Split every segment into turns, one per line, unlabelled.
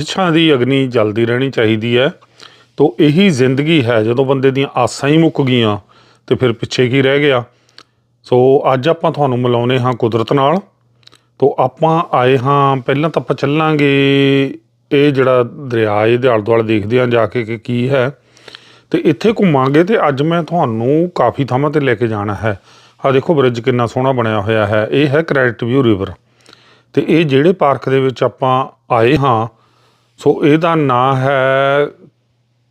ਖਾਹਿਸ਼ਾਂ ਦੀ ਅਗਨੀ ਜਲਦੀ ਰਹਿਣੀ ਚਾਹੀਦੀ ਹੈ। ਤੋ ਇਹੀ ਜ਼ਿੰਦਗੀ ਹੈ, ਜਦੋਂ ਬੰਦੇ ਦੀਆਂ ਆਸਾਂ ਹੀ ਮੁੱਕ ਗਈਆਂ ਤੇ ਫਿਰ ਪਿੱਛੇ ਕੀ ਰਹਿ ਗਿਆ। ਸੋ ਅੱਜ ਆਪਾਂ ਤੁਹਾਨੂੰ ਮਿਲਾਉਨੇ ਹਾਂ ਕੁਦਰਤ ਨਾਲ। ਤੋ ਆਪਾਂ ਆਏ ਹਾਂ, ਪਹਿਲਾਂ ਤਾਂ ਆਪਾਂ ਚੱਲਾਂਗੇ। ਇਹ ਜਿਹੜਾ ਦਰਿਆ ਇਹਦੇ ਆਲੇ ਦੁਆਲੇ ਦੇਖਦੇ ਹਾਂ ਜਾ ਕੇ ਕਿ ਕੀ ਹੈ। ਤੇ ਇੱਥੇ ਘੁੰਮਾਂਗੇ ਤੇ ਅੱਜ ਮੈਂ ਤੁਹਾਨੂੰ ਕਾਫੀ ਥਾਵਾਂ ਤੇ ਲੈ ਕੇ ਜਾਣਾ ਹੈ। ਆ ਦੇਖੋ ਬ੍ਰਿਜ ਕਿੰਨਾ ਸੋਹਣਾ ਬਣਿਆ ਹੋਇਆ ਹੈ। ਇਹ ਹੈ ਕ੍ਰੈਡਿਟ ਵਿਊ ਰਿਵਰ। ਤੇ ਇਹ ਜਿਹੜੇ ਪਾਰਕ ਦੇ ਵਿੱਚ ਆਪਾਂ ਆਏ ਹਾਂ ਸੋ ਇਹਦਾ ਨਾਂ ਹੈ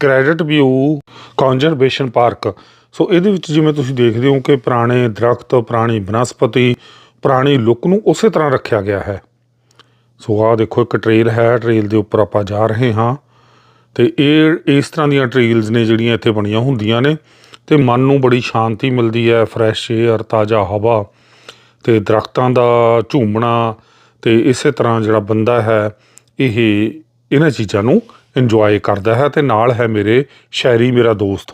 credit view conservation park. So ਇਹਦੇ ਵਿੱਚ ਜਿਵੇਂ ਤੁਸੀਂ ਦੇਖਦੇ ਹੋ ਕਿ ਪੁਰਾਣੇ ਦਰਖਤ, ਪੁਰਾਣੀ ਬਨਸਪਤੀ, ਪੁਰਾਣੀ ਲੁੱਕ ਨੂੰ ਉਸੇ ਤਰ੍ਹਾਂ ਰੱਖਿਆ ਗਿਆ ਹੈ। ਸੋ ਆਹ ਦੇਖੋ ਇੱਕ ਟ੍ਰੇਲ ਹੈ, ਟ੍ਰੇਲ ਦੇ ਉੱਪਰ ਆਪਾਂ ਜਾ ਰਹੇ ਹਾਂ। ਤੇ ਇਹ ਇਸ ਤਰ੍ਹਾਂ ਦੀਆਂ ਟ੍ਰੇਲਸ ਨੇ ਜਿਹੜੀਆਂ ਇੱਥੇ ਬਣੀਆਂ ਹੁੰਦੀਆਂ ਨੇ ਤੇ ਮਨ ਨੂੰ ਬੜੀ ਸ਼ਾਂਤੀ ਮਿਲਦੀ ਹੈ, ਫਰੈਸ਼ ਏਅਰ, ਤਾਜ਼ਾ ਹਵਾ ਤੇ ਦਰਖਤਾਂ ਦਾ ਝੂਮਣਾ ਤੇ ਇਸੇ ਤਰ੍ਹਾਂ ਜਿਹੜਾ ਬੰਦਾ ਹੈ, ਇਹ ਇਹਨਾਂ ਚੀਜ਼ਾਂ ਨੂੰ ਇੰਜੋਏ ਕਰਦਾ ਹੈ ਤੇ ਨਾਲ ਹੈ ਮੇਰੇ ਸ਼ਾਇਰੀ ਮੇਰਾ ਦੋਸਤ।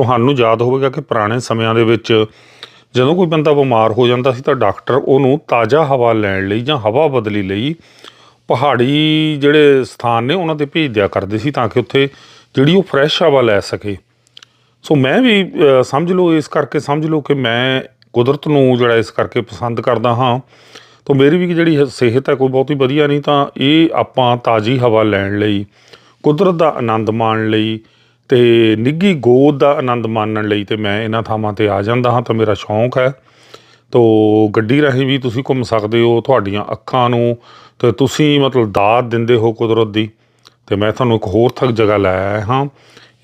ਤੁਹਾਨੂੰ ਯਾਦ ਹੋਵੇਗਾ ਕਿ ਪੁਰਾਣੇ ਸਮਿਆਂ ਦੇ ਵਿੱਚ ਜਦੋਂ ਕੋਈ ਬੰਦਾ ਬਿਮਾਰ ਹੋ ਜਾਂਦਾ ਸੀ ਤਾਂ ਡਾਕਟਰ ਉਹਨੂੰ ਤਾਜ਼ਾ ਹਵਾ ਲੈਣ ਲਈ ਜਾਂ ਹਵਾ ਬਦਲੀ ਲਈ ਪਹਾੜੀ ਜਿਹੜੇ ਸਥਾਨ ਨੇ ਉਹਨਾਂ ਤੇ ਭੇਜ ਦਿਆ ਕਰਦੇ ਸੀ ਤਾਂ ਕਿ ਉੱਥੇ ਜਿਹੜੀ ਉਹ ਫਰੈਸ਼ ਹਵਾ ਲੈ ਸਕੇ। ਸੋ ਮੈਂ ਵੀ ਸਮਝ ਲਓ, ਇਸ ਕਰਕੇ ਸਮਝ ਲਓ ਕਿ ਮੈਂ ਕੁਦਰਤ ਨੂੰ ਜਿਹੜਾ ਇਸ ਕਰਕੇ ਪਸੰਦ ਕਰਦਾ ਹਾਂ। ਤਾਂ ਮੇਰੀ ਵੀ ਜਿਹੜੀ ਸਿਹਤ ਹੈ ਕੋਈ ਬਹੁਤੀ ਵਧੀਆ ਨਹੀਂ ਤਾਂ ਇਹ ਆਪਾਂ ਤਾਜ਼ੀ ਹਵਾ ਲੈਣ ਲਈ, ਕੁਦਰਤ ਦਾ ਆਨੰਦ ਮਾਣ ਲਈ ਤੇ ਨਿੱਗੀ ਗੋਦ ਦਾ ਆਨੰਦ ਮਾਣਨ ਲਈ ਤੇ ਮੈਂ ਇਹਨਾਂ ਥਾਵਾਂ ਤੇ ਆ ਜਾਂਦਾ ਹਾਂ ਤਾਂ ਮੇਰਾ ਸ਼ੌਂਕ ਹੈ। ਤੋ ਗੱਡੀ ਰਾਹੀਂ ਵੀ ਤੁਸੀਂ ਘੁੰਮ ਸਕਦੇ ਹੋ, ਤੁਹਾਡੀਆਂ ਅੱਖਾਂ ਨੂੰ ਤੇ ਤੁਸੀਂ ਮਤਲਬ ਦਾਤ ਦਿੰਦੇ ਹੋ ਕੁਦਰਤ ਦੀ। ਤੇ ਮੈਂ ਤੁਹਾਨੂੰ ਇੱਕ ਹੋਰ ਥੱਕ ਜਗ੍ਹਾ ਲੈ ਆਇਆ ਹਾਂ।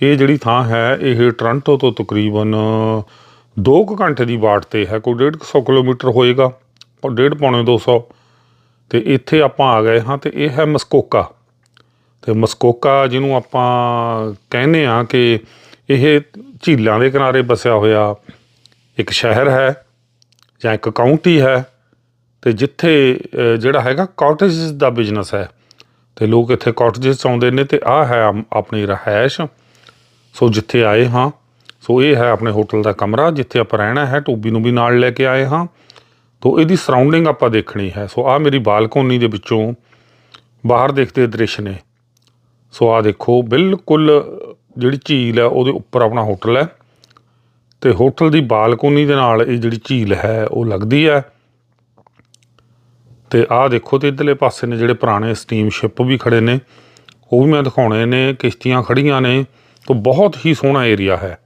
ਇਹ ਜਿਹੜੀ ਥਾਂ ਹੈ, ਇਹ ਟੋਰਾਂਟੋ ਤੋਂ ਤਕਰੀਬਨ 2 ਘੰਟੇ ਦੀ ਬਾਟ ਤੇ ਹੈ, ਕੋਈ 150 ਕਿਲੋਮੀਟਰ ਹੋਏਗਾ ਔਰ ਡੇਢ ਪੌਣੇ 200 ਤੇ ਇੱਥੇ ਆਪਾਂ ਆ ਗਏ ਹਾਂ ਤੇ ਇਹ ਹੈ ਮਸਕੋਕਾ। ਤੇ ਮਸਕੋਕਾ ਜਿਹਨੂੰ ਆਪਾਂ ਕਹਿੰਦੇ ਆ ਕਿ ਇਹ ਝੀਲਾਂ ਦੇ ਕਿਨਾਰੇ ਬਸਿਆ ਹੋਇਆ ਇੱਕ ਸ਼ਹਿਰ ਹੈ ਜਾਂ ਇੱਕ ਕਾਉਂਟੀ ਹੈ ਤੇ ਜਿੱਥੇ ਜਿਹੜਾ ਹੈਗਾ ਕਾਟੇਜਸ ਦਾ ਬਿਜ਼ਨਸ ਹੈ। ਤੇ ਲੋਕ ਇੱਥੇ ਕਾਟੇਜਸ ਆਉਂਦੇ ਨੇ ਤੇ ਆਹ ਹੈ ਆਪਣੀ ਰਹਾਇਸ਼। ਸੋ ਜਿੱਥੇ ਆਏ ਹਾਂ, ਸੋ ਇਹ ਹੈ ਆਪਣੇ ਹੋਟਲ ਦਾ ਕਮਰਾ, ਜਿੱਥੇ ਆਪਾਂ ਰਹਿਣਾ ਹੈ, ਟੋਬੀ ਨੂੰ ਵੀ ਨਾਲ ਲੈ ਕੇ ਆਏ ਹਾਂ। ਤੋ ਇਹਦੀ ਸਰਾਊਂਡਿੰਗ ਆਪਾਂ ਦੇਖਣੀ ਹੈ। ਸੋ ਆ ਮੇਰੀ ਬਾਲਕੋਨੀ ਦੇ ਵਿੱਚੋਂ ਬਾਹਰ ਦੇਖਦੇ ਦ੍ਰਿਸ਼ ਨੇ। ਸੋ ਆ ਦੇਖੋ, ਬਿਲਕੁਲ ਜਿਹੜੀ ਝੀਲ ਹੈ, ਉਹਦੇ ਉੱਪਰ ਆਪਣਾ ਹੋਟਲ ਹੈ। ਤੇ ਹੋਟਲ ਦੀ ਬਾਲਕੋਨੀ ਦੇ ਨਾਲ ਇਹ ਜਿਹੜੀ ਝੀਲ ਹੈ, ਉਹ ਲੱਗਦੀ ਹੈ। ਤੇ ਆਹ ਦੇਖੋ ਤੇ ਇਧਰਲੇ ਪਾਸੇ ਨੇ ਜਿਹੜੇ ਪੁਰਾਣੇ ਸਟੀਮ ਸ਼ਿਪ ਵੀ ਖੜੇ ਨੇ, ਉਹ ਵੀ ਮੈਂ ਦਿਖਾਉਣੇ ਨੇ, ਕਿਸ਼ਤੀਆਂ ਖੜੀਆਂ ਨੇ। ਤਾਂ ਬਹੁਤ ਹੀ ਸੋਹਣਾ ਏਰੀਆ ਹੈ।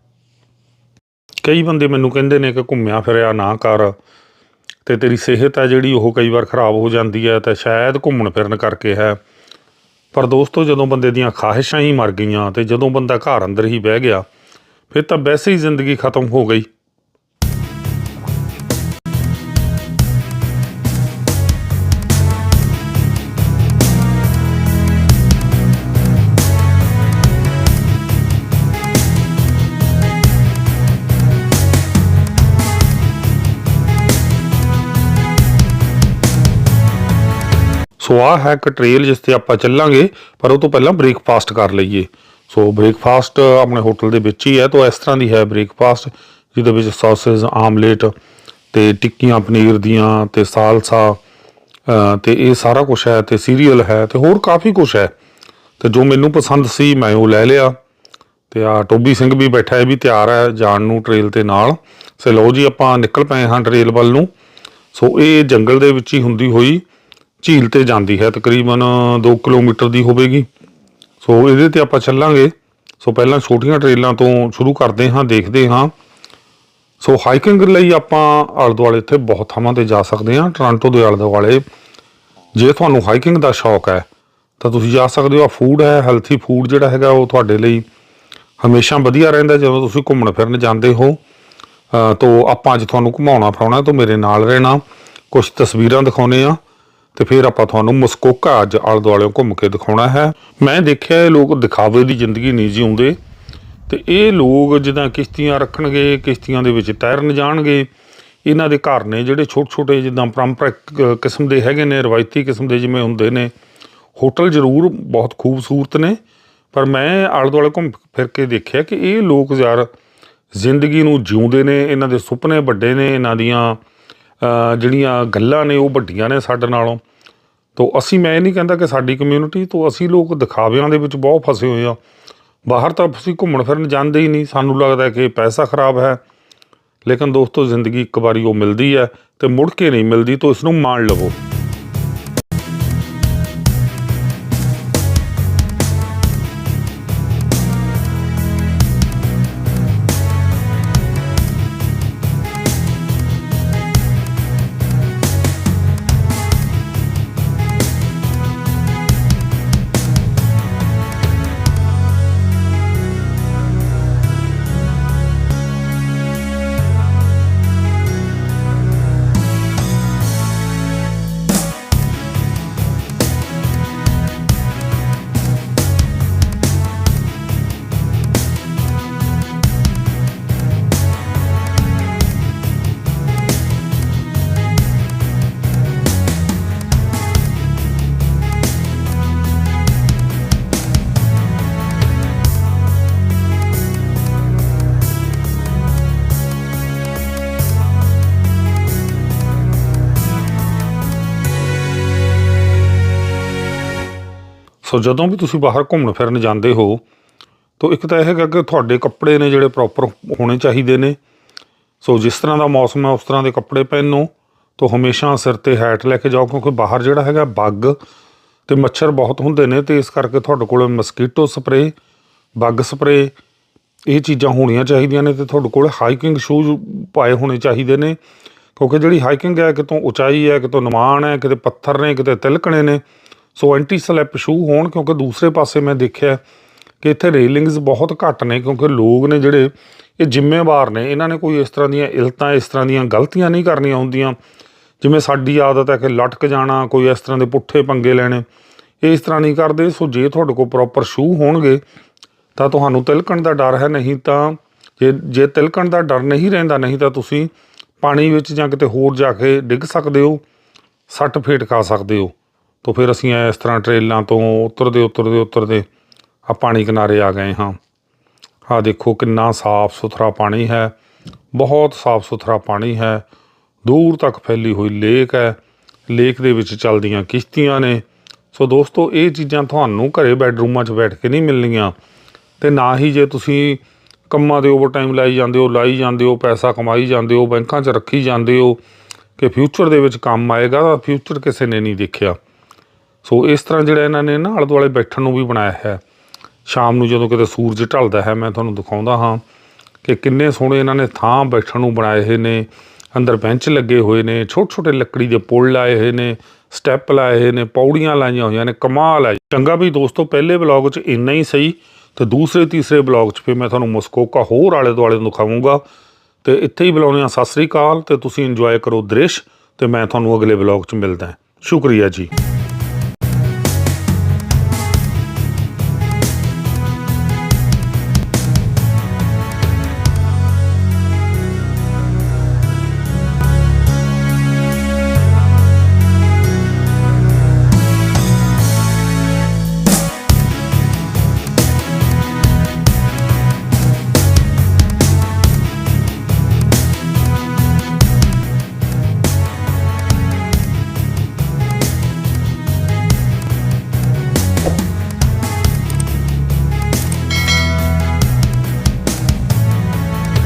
ਕਈ ਬੰਦੇ ਮੈਨੂੰ ਕਹਿੰਦੇ ਨੇ ਕਿ ਘੁੰਮਿਆ ਫਿਰਿਆ ਨਾ ਕਰ, ਤੇ ਤੇਰੀ ਸਿਹਤ ਹੈ ਜਿਹੜੀ, ਉਹ ਕਈ ਵਾਰ ਖਰਾਬ ਹੋ ਜਾਂਦੀ ਹੈ, ਤਾਂ ਸ਼ਾਇਦ ਘੁੰਮਣ ਫਿਰਨ ਕਰਕੇ ਹੈ। ਪਰ ਦੋਸਤੋ, ਜਦੋਂ ਬੰਦੇ ਦੀਆਂ ਖਾਹਿਸ਼ਾਂ ਹੀ ਮਰ ਗਈਆਂ ਤੇ ਜਦੋਂ ਬੰਦਾ ਘਰ ਅੰਦਰ ਹੀ ਬਹਿ ਗਿਆ, ਫਿਰ ਤਾਂ ਵੈਸੇ ਹੀ ਜ਼ਿੰਦਗੀ ਖਤਮ ਹੋ ਗਈ। ਸੋ ਆਹ ਹੈ ਇੱਕ ਟ੍ਰੇਲ ਜਿਸ ਤੇ ਆਪਾਂ ਚੱਲਾਂਗੇ ਪਰ ਉਹ ਤੋਂ ਪਹਿਲਾਂ ਬ੍ਰੇਕਫਾਸਟ ਕਰ ਲਈਏ। ਸੋ ਬ੍ਰੇਕਫਾਸਟ ਆਪਣੇ ਹੋਟਲ ਦੇ ਵਿੱਚ ਹੀ ਹੈ ਤਾਂ ਇਸ ਤਰ੍ਹਾਂ ਦੀ ਹੈ ਬ੍ਰੇਕਫਾਸਟ ਜਿਹਦੇ ਵਿੱਚ ਸੌਸੇਸ ਆਮਲੇਟ ਤੇ ਟਿੱਕੀਆਂ ਪਨੀਰ ਦੀਆਂ ਤੇ ਸਾਲਸਾ ਅ, ਤੇ ਇਹ ਸਾਰਾ ਕੁਝ ਹੈ ਤੇ ਸੀਰੀਅਲ ਹੈ ਤੇ ਹੋਰ ਕਾਫੀ ਕੁਝ ਹੈ। ਤੇ ਜੋ ਮੈਨੂੰ ਪਸੰਦ ਸੀ ਮੈਂ ਉਹ ਲੈ ਲਿਆ। ਤੇ ਆ ਟੋਬੀ ਸਿੰਘ ਵੀ ਬੈਠਾ ਹੈ ਵੀ ਤਿਆਰ ਹੈ ਜਾਣ ਨੂੰ ਟ੍ਰੇਲ ਤੇ ਨਾਲ। ਸੋ ਲਓ ਜੀ ਆਪਾਂ ਨਿਕਲ ਪਏ ਹਾਂ ਟ੍ਰੇਲ ਵੱਲ ਨੂੰ। ਸੋ ਇਹ ਜੰਗਲ ਦੇ ਵਿੱਚ ਹੀ ਹੁੰਦੀ ਹੋਈ ਝੀਲ ਤੇ ਜਾਂਦੀ ਹੈ ਤਕਰੀਬਨ 2 ਕਿਲੋਮੀਟਰ ਦੀ ਹੋਵੇਗੀ। ਸੋ ਇਹਦੇ ਤੇ ਆਪਾਂ ਚੱਲਾਂਗੇ। ਸੋ ਪਹਿਲਾਂ ਛੋਟੀਆਂ ਟ੍ਰੇਲਾਂ ਤੋਂ ਸ਼ੁਰੂ ਕਰਦੇ ਹਾਂ ਦੇਖਦੇ ਹਾਂ। ਸੋ ਹਾਈਕਿੰਗ ਲਈ ਆਪਾਂ ਆਲੇ ਦੁਆਲੇ ਇੱਥੇ ਬਹੁਤ ਥਾਵਾਂ ਤੇ ਜਾ ਸਕਦੇ ਹਾਂ ਟੋਰਾਂਟੋ ਦੇ ਆਲੇ ਦੁਆਲੇ ਜੇ ਤੁਹਾਨੂੰ ਹਾਈਕਿੰਗ ਦਾ ਸ਼ੌਕ ਹੈ ਤਾਂ ਤੁਸੀਂ ਜਾ ਸਕਦੇ ਹੋ। ਆ ਫੂਡ ਹੈ ਹੈਲਥੀ ਫੂਡ ਜਿਹੜਾ ਹੈਗਾ ਉਹ ਤੁਹਾਡੇ ਲਈ ਹਮੇਸ਼ਾ ਵਧੀਆ ਰਹਿੰਦਾ ਜਦੋਂ ਤੁਸੀਂ ਘੁੰਮਣ ਫਿਰਨ ਜਾਂਦੇ ਹੋ। ਅ, ਆਪਾਂ ਅੱਜ ਤੁਹਾਨੂੰ ਘੁਮਾਉਣਾ ਫਿਰਾਉਣਾ ਤਾਂ ਮੇਰੇ ਨਾਲ ਰਹਿਣਾ। ਕੁਝ ਤਸਵੀਰਾਂ ਦਿਖਾਉਨੇ ਆ ਤੇ ਫਿਰ ਆਪਾਂ ਤੁਹਾਨੂੰ ਮਸਕੋਕਾ ਅੱਜ ਆਲੇ ਦੁਆਲੇ ਘੁੰਮ ਕੇ ਦਿਖਾਉਣਾ ਹੈ। ਮੈਂ ਦੇਖਿਆ ਇਹ ਲੋਕ ਦਿਖਾਵੇ ਦੀ ਜ਼ਿੰਦਗੀ ਨਹੀਂ ਜਿਉਂਦੇ ਤੇ ਇਹ ਲੋਕ ਜਿੱਦਾਂ ਕਿਸ਼ਤੀਆਂ ਰੱਖਣਗੇ, ਕਿਸ਼ਤੀਆਂ ਦੇ ਵਿੱਚ ਤੈਰਨ ਜਾਣਗੇ। ਇਹਨਾਂ ਦੇ ਘਰ ਨੇ ਜਿਹੜੇ ਛੋਟੇ ਛੋਟੇ ਜਿੱਦਾਂ ਪਰੰਪਰਿਕ ਕਿਸਮ ਦੇ ਹੈਗੇ ਨੇ, ਰਵਾਇਤੀ ਕਿਸਮ ਦੇ ਜਿਵੇਂ ਹੁੰਦੇ ਨੇ, ਹੋਟਲ ਜ਼ਰੂਰ ਬਹੁਤ ਖੂਬਸੂਰਤ ਨੇ। ਪਰ ਮੈਂ ਆਲੇ ਦੁਆਲੇ ਘੁੰਮ ਫਿਰ ਕੇ ਦੇਖਿਆ ਕਿ ਇਹ ਲੋਕ ਯਾਰ ਜ਼ਿੰਦਗੀ ਨੂੰ ਜਿਉਂਦੇ ਨੇ, ਇਹਨਾਂ ਦੇ ਸੁਪਨੇ ਵੱਡੇ ਨੇ, ਇਹਨਾਂ ਦੀਆਂ ਜਿਹੜੀਆਂ ਗੱਲਾਂ ਨੇ ਉਹ ਵੱਡੀਆਂ ਨੇ ਸਾਡੇ ਨਾਲੋਂ। ਤੋ ਅਸੀਂ, ਮੈਂ ਇਹ ਨਹੀਂ ਕਹਿੰਦਾ ਕਿ ਸਾਡੀ ਕਮਿਊਨਿਟੀ ਤੋਂ ਅਸੀਂ ਲੋਕ ਦਿਖਾਵਿਆਂ ਦੇ ਵਿੱਚ ਬਹੁਤ ਫਸੇ ਹੋਏ ਆ। ਬਾਹਰ ਤਾਂ ਅਸੀਂ ਘੁੰਮਣ ਫਿਰਨ ਜਾਂਦੇ ਹੀ ਨਹੀਂ। ਸਾਨੂੰ ਲੱਗਦਾ ਕਿ ਪੈਸਾ ਖਰਾਬ ਹੈ, ਲੇਕਿਨ ਦੋਸਤੋ ਜ਼ਿੰਦਗੀ ਇੱਕ ਵਾਰੀ ਉਹ ਮਿਲਦੀ ਹੈ ਤੇ ਮੁੜ ਕੇ ਨਹੀਂ ਮਿਲਦੀ, ਤਾਂ ਇਸ ਨੂੰ ਮਾਣ ਲਵੋ। ਸੋ ਜਦੋਂ ਵੀ ਤੁਸੀਂ ਬਾਹਰ ਘੁੰਮਣ ਫਿਰਨ ਜਾਂਦੇ ਹੋ, ਤਾਂ ਇੱਕ ਤਾਂ ਇਹ ਹੈਗਾ ਕਿ ਤੁਹਾਡੇ ਕੱਪੜੇ ਨੇ ਜਿਹੜੇ ਪ੍ਰੋਪਰ ਹੋਣੇ ਚਾਹੀਦੇ ਨੇ। ਸੋ ਜਿਸ ਤਰ੍ਹਾਂ ਦਾ ਮੌਸਮ ਹੈ, ਉਸ ਤਰ੍ਹਾਂ ਦੇ ਕੱਪੜੇ ਪਹਿਨੋ, ਤਾਂ ਹਮੇਸ਼ਾ ਸਿਰ ਤੇ ਹੈਟ ਲੈ ਕੇ ਜਾਓ, ਕਿਉਂਕਿ ਬਾਹਰ ਜਿਹੜਾ ਹੈਗਾ ਬੱਗ ਤੇ ਮੱਛਰ ਬਹੁਤ ਹੁੰਦੇ ਨੇ, ਤੇ ਇਸ ਕਰਕੇ ਤੁਹਾਡੇ ਕੋਲ ਮਸਕੀਟੋ ਸਪਰੇ ਬੱਗ ਸਪਰੇ ਇਹ ਚੀਜ਼ਾਂ ਹੋਣੀਆਂ ਚਾਹੀਦੀਆਂ ਨੇ, ਤੇ ਤੁਹਾਡੇ ਕੋਲ ਹਾਈਕਿੰਗ ਸ਼ੂਜ਼ ਪਾਏ ਹੋਣੇ ਚਾਹੀਦੇ ਨੇ। ਕਿਉਂਕਿ ਜਿਹੜੀ ਹਾਈਕਿੰਗ ਹੈ, ਕਿਤੋਂ ਉਚਾਈ ਹੈ, ਕਿਤੋਂ ਨਿਮਾਣ ਹੈ, ਕਿਤੇ ਪੱਥਰ ਨੇ, ਕਿਤੇ ਤਿਲਕਣੇ ਨੇ ਸੋ ਐਂਟੀ ਸਲਿਪ ਸ਼ੂ ਹੋਣ ਕਿਉਂਕਿ ਦੂਸਰੇ ਪਾਸੇ ਮੈਂ ਦੇਖਿਆ ਕਿ ਇੱਥੇ ਰੇਲਿੰਗਸ ਬਹੁਤ ਘੱਟ ਨੇ ਕਿਉਂਕਿ ਲੋਕ ਨੇ ਜਿਹੜੇ ਇਹ ਜ਼ਿੰਮੇਵਾਰ ਨੇ। ਇਹਨਾਂ ਨੇ ਕੋਈ ਇਸ ਤਰ੍ਹਾਂ ਦੀਆਂ ਇਲਤਾਂ, ਇਸ ਤਰ੍ਹਾਂ ਦੀਆਂ ਗਲਤੀਆਂ ਨਹੀਂ ਕਰਨੀਆਂ ਹੁੰਦੀਆਂ। ਜਿਵੇਂ ਸਾਡੀ ਆਦਤ ਹੈ ਕਿ ਲਟਕ ਜਾਣਾ, ਕੋਈ ਇਸ ਤਰ੍ਹਾਂ ਦੇ ਪੁੱਠੇ ਪੰਗੇ ਲੈਣੇ। ਇਹ ਇਸ ਤਰ੍ਹਾਂ ਨਹੀਂ ਕਰਦੇ। ਸੋ ਜੇ ਤੁਹਾਡੇ ਕੋਲ ਪ੍ਰੋਪਰ ਸ਼ੂ ਹੋਣਗੇ, ਤਾਂ ਤੁਹਾਨੂੰ ਤਿਲਕਣ ਦਾ ਡਰ ਹੈ ਨਹੀਂ ਤਾਂ ਜੇ ਜੇ ਤਿਲਕਣ ਦਾ ਡਰ ਨਹੀਂ ਰਹਿੰਦਾ, ਨਹੀਂ ਤਾਂ ਤੁਸੀਂ ਪਾਣੀ ਵਿੱਚ ਜਾਂ ਕਿਤੇ ਹੋਰ ਜਾ ਕੇ ਡਿੱਗ ਸਕਦੇ ਹੋ, ਸੱਟ ਫੇਟ ਖਾ ਸਕਦੇ ਹੋ। ਤਾਂ ਫਿਰ ਅਸੀਂ ਇਸ ਤਰ੍ਹਾਂ ਟ੍ਰੇਲਾਂ ਤੋਂ ਉਤਰਦੇ ਉਤਰਦੇ ਉਤਰਦੇ ਆ ਪਾਣੀ ਕਿਨਾਰੇ ਆ ਗਏ ਹਾਂ। ਆ ਦੇਖੋ ਕਿੰਨਾ ਸਾਫ਼ ਸੁਥਰਾ ਪਾਣੀ ਹੈ, ਬਹੁਤ ਸਾਫ਼ ਸੁਥਰਾ ਪਾਣੀ ਹੈ। ਦੂਰ ਤੱਕ ਫੈਲੀ ਹੋਈ ਲੇਕ ਹੈ, ਲੇਕ ਦੇ ਵਿੱਚ ਚੱਲਦੀਆਂ ਕਿਸ਼ਤੀਆਂ ਨੇ। ਸੋ ਦੋਸਤੋ ਇਹ ਚੀਜ਼ਾਂ ਤੁਹਾਨੂੰ ਘਰੇ ਬੈੱਡਰੂਮਾਂ 'ਚ ਬੈਠ ਕੇ ਨਹੀਂ ਮਿਲਣੀਆਂ। ਤੇ ਨਾ ਹੀ ਜੇ ਤੁਸੀਂ ਕੰਮਾਂ ਦੇ ਓਵਰ ਟਾਈਮ ਲਾਈ ਜਾਂਦੇ ਹੋ, ਲਾਈ ਜਾਂਦੇ ਹੋ, ਪੈਸਾ ਕਮਾਈ ਜਾਂਦੇ ਹੋ, ਬੈਂਕਾਂ 'ਚ ਰੱਖੀ ਜਾਂਦੇ ਹੋ ਕਿ ਫਿਊਚਰ ਦੇ ਵਿੱਚ ਕੰਮ ਆਏਗਾ, ਤਾਂ ਫਿਊਚਰ ਕਿਸੇ ਨੇ ਨਹੀਂ ਦੇਖਿਆ। ਸੋ ਇਸ ਤਰ੍ਹਾਂ ਜਿਹੜਾ ਇਹਨਾਂ ਨੇ ਨਾ ਆਲੇ ਦੁਆਲੇ ਬੈਠਣ ਨੂੰ ਵੀ ਬਣਾਇਆ ਹੈ। ਸ਼ਾਮ ਨੂੰ ਜਦੋਂ ਕਿਤੇ ਸੂਰਜ ਢਲਦਾ ਹੈ, ਮੈਂ ਤੁਹਾਨੂੰ ਦਿਖਾਉਂਦਾ ਹਾਂ ਕਿ ਕਿੰਨੇ ਸੋਹਣੇ ਇਹਨਾਂ ਨੇ ਥਾਂ ਬੈਠਣ ਨੂੰ ਬਣਾਏ ਹੋਏ ਨੇ। ਅੰਦਰ ਬੈਂਚ ਲੱਗੇ ਹੋਏ ਨੇ ਛੋਟੇ ਛੋਟੇ ਲੱਕੜੀ ਦੇ ਪੁੱਲ ਲਾਏ ਹੋਏ ਨੇ, ਸਟੈਪ ਲਾਏ ਹੋਏ ਨੇ, ਪੌੜੀਆਂ ਲਾਈਆਂ ਹੋਈਆਂ ਨੇ, ਕਮਾਲ ਹੈ। ਚੰਗਾ ਵੀ ਦੋਸਤੋ, ਪਹਿਲੇ ਵਲੌਗ 'ਚ ਇੰਨਾ ਹੀ ਸਹੀ ਤੇ ਦੂਸਰੇ, ਤੀਸਰੇ ਵਲੌਗ 'ਚ ਫਿਰ ਮੈਂ ਤੁਹਾਨੂੰ ਮਸਕੋਕਾ ਹੋਰ ਆਲੇ ਦੁਆਲੇ ਨੂੰ ਦਿਖਾਵਾਂਗਾ। ਤੇ ਇੱਥੇ ਹੀ ਬੁਲਾਉਂਦੇ ਹਾਂ। ਸਤਿ ਸ੍ਰੀ ਅਕਾਲ ਤੇ ਤੁਸੀਂ ਇੰਜੋਏ ਕਰੋ ਦ੍ਰਿਸ਼ ਤੇ ਮੈਂ ਤੁਹਾਨੂੰ ਅਗਲੇ ਵਲੌਗ 'ਚ ਮਿਲਦਾ ਸ਼ੁਕਰੀਆ ਜੀ।